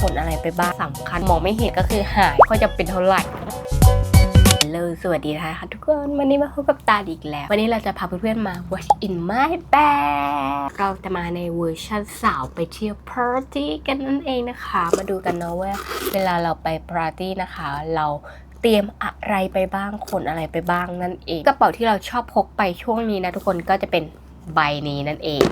ผลอะไรไปบ้างสำคัญมองไม่เห็นก็คือหายก็จะเป็นเท่าไหร่เลยสวัสดีนะคะทุกคนวันนี้มาพบกับตาอีกแล้ว วันนี้เราจะพาเพื่อนๆมา watch in my bag เราจะมาในเวอร์ชันสาวไปเที่ยวปาร์ตี้กันนั่นเองนะคะ มาดูกันเนาะว่าเวลาเราไปปาร์ตี้นะคะ เราเตรียมอะไรไปบ้างขนอะไรไปบ้างนั่นเองกระเป๋าที่เราชอบพกไปช่วงนี้นะทุกคนก็จะเป็นใบนี้นั่นเอง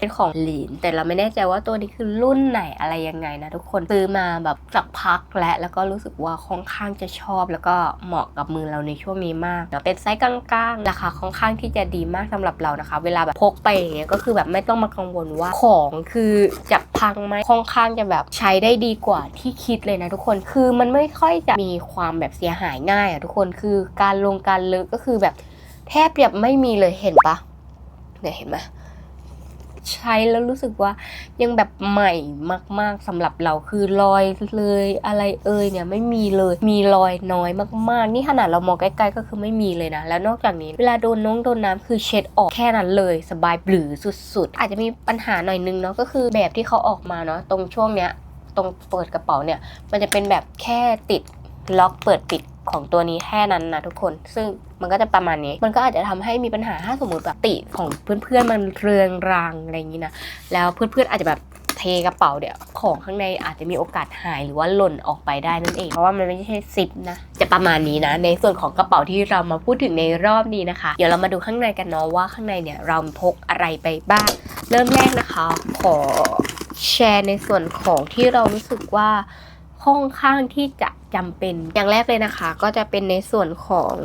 เป็นของหลีน แต่เราไม่แน่ใจว่าตัวนี้คือรุ่นไหนอะไรยังไงนะทุกคนซื้อมาแบบสักพักและแล้วก็รู้สึกว่าค่อนข้างจะชอบ แล้วก็เหมาะกับมือเราในช่วงนี้มากเดี๋ยวเป็นไซส์กลางๆราคาค่อนข้างที่จะดีมากสำหรับเรานะคะ เวลาแบบพกไปอย่างเงี้ยก็คือแบบไม่ต้องมากังวลว่าของคือจะพังไหมค่อนข้างจะแบบใช้ได้ดีกว่าที่คิดเลยนะทุกคนคือมันไม่ค่อยจะมีความแบบเสียหายง่ายอะทุกคนคือการลงการเลอะก็คือแบบแทบจะไม่มีเลยเห็นปะเนี่ยเห็นไหม ใช้แล้วรู้สึกว่ายังแบบใหม่มาก ๆสำหรับเราคือรอยเลยอะไรเอ่ยเนี่ยไม่มีเลยมีรอยน้อยมากๆ นี่ขนาดเรามองใกล้ๆก็คือไม่มีเลยนะ แล้วนอกจากนี้เวลาโดนน้องโดนน้ำคือเช็ดออกแค่นั้นเลย สบายบลือสุดๆ อาจจะมีปัญหาหน่อยนึงเนาะก็คือแบบที่เขาออกมาเนาะตรงช่วงเนี้ยตรงเปิดกระเป๋าเนี่ยมันจะเป็นแบบแค่ติดล็อกเปิดปิด ของตัวนี้แค่นั้นนะทุกคน ซึ่งมันก็จะประมาณนี้ มันก็อาจจะทำให้มีปัญหาถ้าสมมติแบบติของเพื่อนๆมันเรืองรางอะไรอย่างนี้นะ แล้วเพื่อนๆอาจจะแบบเทกระเป๋าเดี๋ยวของข้างในอาจจะมีโอกาสหายหรือว่าหล่นออกไปได้นั่นเอง เพราะว่ามันไม่ใช่ซิปนะ จะประมาณนี้นะ ในส่วนของกระเป๋าที่เรามาพูดถึงในรอบนี้นะคะ เดี๋ยวเรามาดูข้างในกันเนาะว่าข้างในเนี่ยเราพกอะไรไปบ้าง เริ่มแรกนะคะ ขอแชร์ในส่วนของที่เรารู้สึกว่า ค่อนข้างที่จะจำเป็น อย่างแรกเลยนะคะ ก็จะเป็นในส่วนของ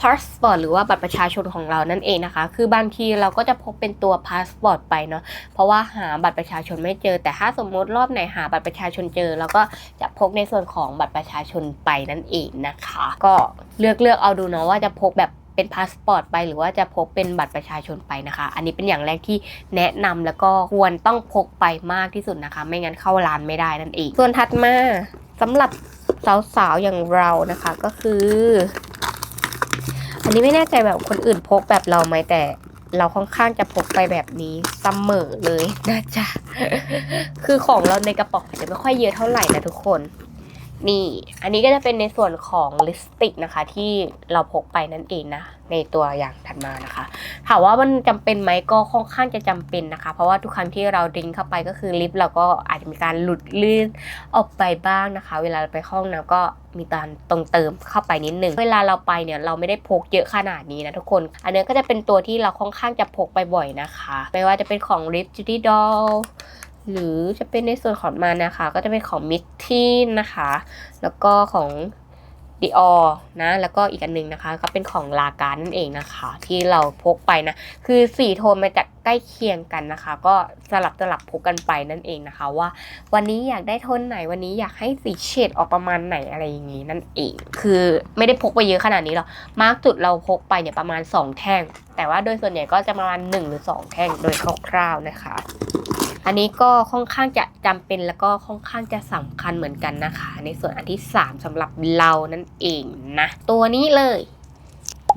พาสปอร์ตหรือว่าบัตรประชาชนของเรานั่นเองนะคะ คือบางทีเราก็จะพกเป็นตัวพาสปอร์ตไปเนาะ เพราะว่าหาบัตรประชาชนไม่เจอ แต่ถ้าสมมติรอบไหนหาบัตรประชาชนเจอเราก็จะพกในส่วนของบัตรประชาชนไปนั่นเองนะคะ ก็เลือกเลือกเอาดูเนาะว่าจะพกแบบ เป็นพาสปอร์ตไปหรือว่าจะพกเป็นบัตรประชาชนไปนะคะ อันนี้เป็นอย่างแรกที่แนะนำแล้วก็ควรต้องพกไปมากที่สุดนะคะ ไม่งั้นเข้าร้านไม่ได้นั่นเอง ส่วนถัดมาสำหรับสาวๆอย่างเรานะคะก็คือ อันนี้ไม่แน่ใจแบบคนอื่นพกแบบเราไหมแต่เราค่อนข้างจะพกไปแบบนี้เสมอเลยนะจ๊ะ คือของเราในกระเป๋าอาจจะไม่ค่อยเยอะเท่าไหร่นะทุกคน นี่ อันนี้ก็จะเป็นในส่วนของลิปสติกนะคะ ที่เราพกไปนั่นเองนะ ในตัวอย่างถัดมานะคะ ถามว่ามันจำเป็นไหมก็ค่อนข้างจะจำเป็นนะคะ เพราะว่าทุกครั้งที่เราดึงเข้าไปก็คือลิปเราก็อาจจะมีการหลุดลื่นออกไปบ้างนะคะ เวลาเราไปข้าห้องน้ำก็มีการตรงเติมเข้าไปนิดนึง เวลาเราไปเนี่ยเราไม่ได้พกเยอะขนาดนี้นะทุกคน อันนี้ก็จะเป็นตัวที่เราค่อนข้างจะพกไปบ่อยนะคะ ไม่ว่าจะเป็นของ Lip Judy Doll หรือจะเป็นในส่วนของมันะคะ ก็จะเป็นของ m i t t i n นะคะ แล้วก็ของ Dior นะ แล้วก็อีกอันหนึ่งนะคะ ก็เป็นของลาการนั่นเองนะคะ ที่เราพกไปนะ คือสีโทนมันจะใกล้เคียงกันนะคะ ก็สลับสลับพกกันไปนั่นเองนะคะ ว่าวันนี้อยากได้โทนไหนวันนี้อยากให้สีเฉดออกประมาณไหนอะไรอย่างนี้นั่นเอง คือไม่ได้พกไปเยอะขนาดนี้หรอกมากสุดเราพกไปเนี่ยประมาณ 2 แท่ง แต่ว่าโดยส่วนใหญ่ก็จะประมาณ1หรือ 2 แท่งโดยคร่าวๆนะคะ อันนี้ก็ค่อนข้างจะจำเป็นแล้วก็ค่อนข้างจะสำคัญเหมือนกันนะคะ ในส่วนอันที่ 3สำหรับเรานั่นเองนะ ตัวนี้เลย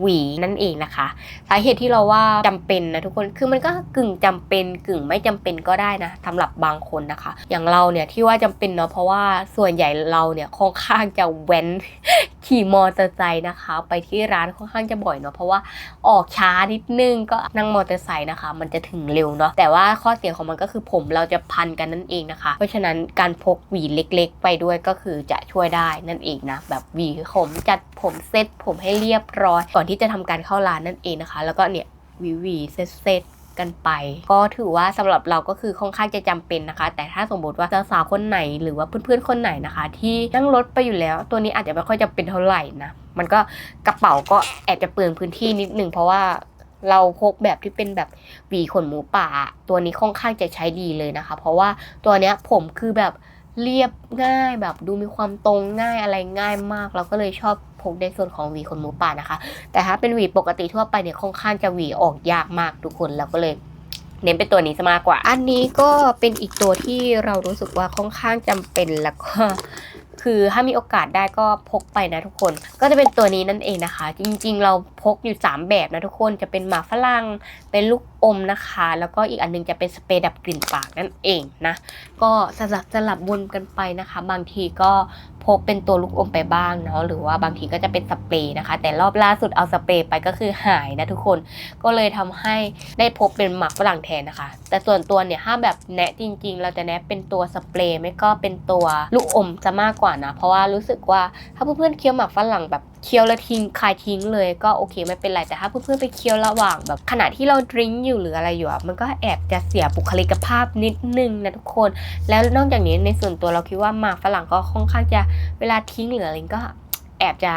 หวีนั่นเองนะคะ สาเหตุที่เราว่าจำเป็นนะทุกคนคือมันก็กึ่งจำเป็นกึ่งไม่จำเป็นก็ได้นะสำหรับบางคนนะคะ อย่างเราเนี่ยที่ว่าจำเป็นเนาะเพราะว่าส่วนใหญ่เราเนี่ยค่อนข้างจะแว้นขี่มอเตอร์ไซค์นะคะ ไปที่ร้านค่อนข้างจะบ่อยเนาะเพราะว่าออกช้านิดนึงก็นั่งมอเตอร์ไซค์นะคะ มันจะถึงเร็วเนาะแต่ว่าข้อเสียของมันก็คือผมเราจะพันกันนั่นเองนะคะ เพราะฉะนั้นการพกหวีเล็ก ๆ ไปด้วยก็คือจะช่วยได้นั่นเองนะแบบหวีผมจัดผมเซ็ตผมให้เรียบร้อยก่อนที่จะทำการเข้าร้านนั่นเองนะคะ แล้วก็เนี่ยวีวีเซตเซตกันไป ก็ถือว่าสำหรับเราก็คือค่อนข้างจะจำเป็นนะคะ แต่ถ้าสมมติว่าสาวๆคนไหนหรือว่าเพื่อนๆคนไหนนะคะ ที่นั่งรถไปอยู่แล้ว ตัวนี้อาจจะไม่ค่อยจะเป็นเท่าไหร่นะมันก็กระเป๋าก็แอบจะเปลืองพื้นที่นิดนึงเพราะว่าเราพกแบบที่เป็นแบบหวีขนหมูป่า ตัวนี้ค่อนข้างจะใช้ดีเลยนะคะ เพราะว่าตัวเนี้ยผมคือแบบเรียบง่ายแบบดูมีความตรงง่ายอะไรง่ายมาก เราก็เลยชอบ พกในส่วนของหวีขนหมูป่านะคะ แต่ถ้าเป็นหวีปกติทั่วไปเนี่ยค่อนข้างจะหวีออกยากมากทุกคนเราก็เลยเน้นเป็นตัวนี้ซะมากกว่า อันนี้ก็เป็นอีกตัวที่เรารู้สึกว่าค่อนข้างจำเป็นแล้วก็คือถ้ามีโอกาสได้ก็พกไปนะทุกคน ก็จะเป็นตัวนี้นั่นเองนะคะ จริงๆ เราพกอยู่ 3 แบบนะทุกคนจะเป็นหมาฝรั่งเป็นลูก อมนะคะ แล้วก็อีกอันนึงจะเป็นสเปรย์ดับกลิ่นปากนั่นเองนะ ก็สลับสลับวนกันไปนะคะ บางทีก็พกเป็นตัวลูกอมไปบ้างเนาะหรือว่าบางทีก็จะเป็นสเปรย์นะคะ แต่รอบล่าสุดเอาสเปรย์ไปก็คือหายนะทุกคนก็เลยทำให้ได้พบเป็นหมักฝรั่งแทนนะคะ แต่ส่วนตัวเนี่ยถ้าแบบแนะจริง ๆ เราจะแนะเป็นตัวสเปรย์ไม่ก็เป็นตัวลูกอมจะมากกว่านะ เพราะว่ารู้สึกว่าถ้าเพื่อนๆเคี้ยวหมักฝรั่งแบบ เคี้ยวแล้วทิ้งคายทิ้งเลยก็โอเคไม่เป็นไรแต่ถ้าเพื่อนๆไปเคี้ยวระหว่างแบบขณะที่เราดริงก์อยู่หรืออะไรอยู่อะมันก็แอบจะเสียบุคลิกภาพนิดนึงนะทุกคน แล้วนอกจากนี้ในส่วนตัวเราคิดว่าหมากฝรั่งก็ค่อนข้างจะเวลาทิ้งหรืออะไรก็แอบจะ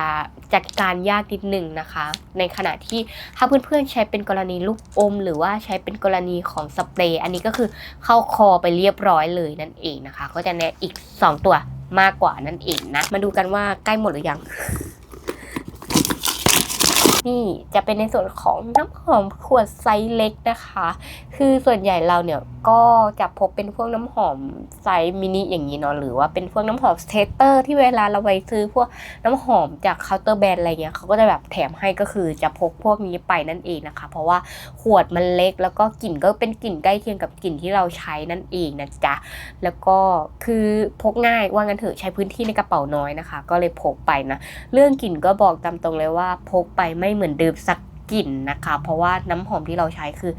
จัดการยากนิดหนึ่งนะคะ ในขณะที่ถ้าเพื่อนๆใช้เป็นกรณีลูกอม หรือว่าใช้เป็นกรณีของสเปรย์อันนี้ก็คือเข้าคอไปเรียบร้อยเลยนั่นเองนะคะ ก็จะแนะอีก 2 ตัวมากกว่านั่นเองนะ มาดูกันว่าใกล้หมดหรือยัง นี่จะเป็นในส่วนของน้ำหอมขวดไซส์เล็กนะคะ คือส่วนใหญ่เราเนี่ยก็จะพบเป็นพวกน้ำหอมไซส์มินิอย่างนี้เนาะหรือว่าเป็นพวกน้ำหอมสเตเตอร์ที่เวลาเราไปซื้อพวกน้ำหอมจากเคาน์เตอร์แบรนด์อะไรเงี้ยเขาก็จะแบบแถมให้ก็คือจะพกพวกนี้ไปนั่นเองนะคะ เพราะว่าขวดมันเล็กแล้วก็กลิ่นก็เป็นกลิ่นใกล้เคียงกับกลิ่นที่เราใช้นั่นเองนะจ๊ะแล้วก็คือพกง่ายว่างั้นเถอะใช้พื้นที่ในกระเป๋าน้อยนะคะ ก็เลยพกไปนะเรื่องกลิ่นก็บอกตามตรงเลยว่าพกไปไม่เหมือนเดิมสักกลิ่นนะคะ เพราะว่าน้ำหอมที่เราใช้คือ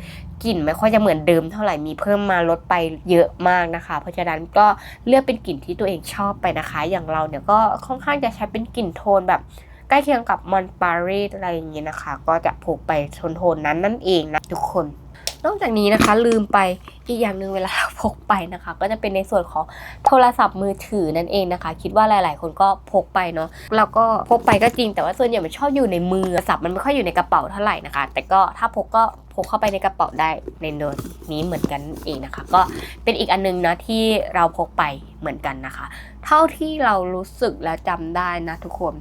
กลิ่นไม่ค่อยจะเหมือนเดิมเท่าไหร่มีเพิ่มมาลดไปเยอะมากนะคะ เพราะฉะนั้นก็เลือกเป็นกลิ่นที่ตัวเองชอบไปนะคะ อย่างเราเนี่ยก็ค่อนข้างจะใช้เป็นกลิ่นโทนแบบใกล้เคียงกับมอนปารีสอะไรอย่างเงี้ยนะคะ ก็จะผูกไปโทนโทนๆนั้นนั่นเองนะทุกคน นอกจากนี้นะคะลืมไปอีกอย่างหนึ่งเวลาเราพกไปนะคะ ก็จะเป็นในส่วนของโทรศัพท์มือถือนั่นเองนะคะ คิดว่าหลาย ๆ คนก็พกไปเนาะเราก็พกไปก็จริง แต่ว่าส่วนใหญ่มันชอบอยู่ในมือโทรศัพท์มันไม่ค่อยอยู่ในกระเป๋าเท่าไหร่นะคะ แต่ก็ถ้าพกก็พกเข้าไปในกระเป๋าได้ในโน้ตนี้เหมือนกันเองนะคะ ก็เป็นอีกอันนึงนะที่เราพกไปเหมือนกันนะคะ เท่าที่เรารู้สึกและจำได้นะทุกคน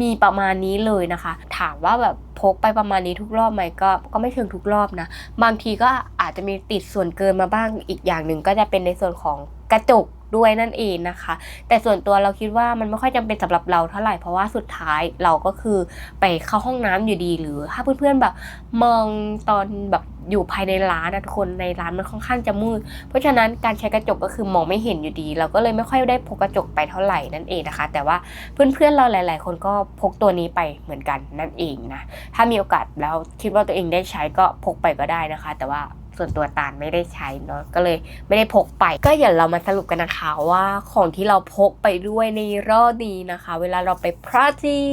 มีประมาณนี้เลยนะคะ ถามว่าแบบ พกไปประมาณนี้ทุกรอบไหมก็ก็ไม่เชิงทุกรอบนะ บางทีก็อาจจะมีติดส่วนเกินมาบ้างอีกอย่างหนึ่งก็จะเป็นในส่วนของ กระจกด้วยนั่นเองนะคะ แต่ส่วนตัวเราคิดว่ามันไม่ค่อยจำเป็นสำหรับเราเท่าไหร่เพราะว่าสุดท้ายเราก็คือไปเข้าห้องน้ำอยู่ดี หรือถ้าเพื่อนๆแบบมองตอนแบบอยู่ภายในร้านนะทุกคนในร้านมันค่อนข้างจะมืด เพราะฉะนั้นการใช้กระจกก็คือมองไม่เห็นอยู่ดี เราก็เลยไม่ค่อยได้พกกระจกไปเท่าไหร่นั่นเองนะคะ แต่ว่าเพื่อนๆเราหลาย ๆ คนก็พกตัวนี้ไปเหมือนกันนั่นเองนะถ้ามีโอกาสแล้วคิดว่าตัวเองได้ใช้ก็พกไปก็ได้นะคะ แต่ว่า ส่วนตัวตาลไม่ได้ใช้เนาะก็เลยไม่ได้พกไป ก็อย่าเรามาสรุปกันนะคะว่าของที่เราพกไปด้วยในรอบนี้นะคะ เวลาเราไปพาร์ตี้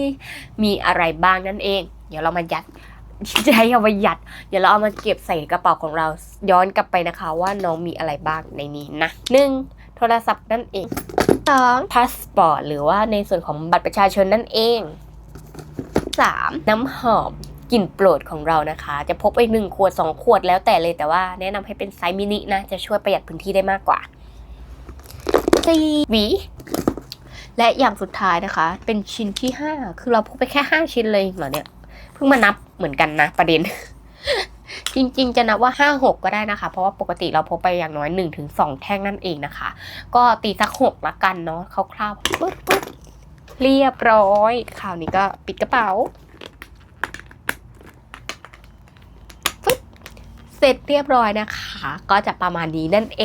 มีอะไรบ้างนั่นเอง เดี๋ยวเรามายัดใช้เอาไว้ยัด เดี๋ยวเราเอามาเก็บใส่กระเป๋าของเราย้อนกลับไปนะคะ ว่าน้องมีอะไรบ้างในนี้นะหนึ่งโทรศัพท์นั่นเองสองพาสปอร์ตหรือว่าในส่วนของบัตรประชาชนนั่นเอง 3. น้ำหอม ลิ่นโปรดของเรานะคะ จะพกไป1ขวด 2 ขวดแล้วแต่เลยแต่ว่าแนะนำให้เป็นไซส์มินินะ จะช่วยประหยัดพื้นที่ได้มากกว่า 4. หวีและอย่างสุดท้ายนะคะ เป็นชิ้นที่ 5 คือเราพกไปแค่ 5 ชิ้นเลยเหรอเนี่ยเพิ่งมานับเหมือนกันนะประเด็น จริงๆ จะนับว่า 5 6 ก็ได้นะคะ เพราะว่าปกติเราพกไปอย่างน้อย 1-2 แท่งนั่นเองนะคะ ก็ตีสัก 6 ละกันเนาะคร่าวๆปึ๊บปึ๊บเรียบร้อย คราวนี้ก็ปิดกระเป๋า เสร็จเรียบร้อยนะคะ ก็จะประมาณนี้นั่นเอ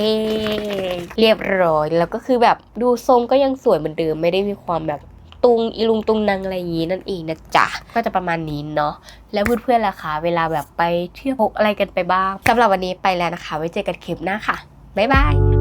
ง เรียบร้อยแล้วก็คือแบบดูทรงก็ยังสวยเหมือนเดิมไม่ได้มีความแบบตุงอีลุงตุงนางอะไรอย่างนี้นั่นเองนะจ๊ะก็จะประมาณนี้เนาะแล้วเพื่อนๆล่ะคะเวลาแบบไปเที่ยวพกอะไรกันไปบ้างสำหรับวันนี้ไปแล้วนะคะ ไว้เจอกันคลิปหน้าค่ะบ๊ายบาย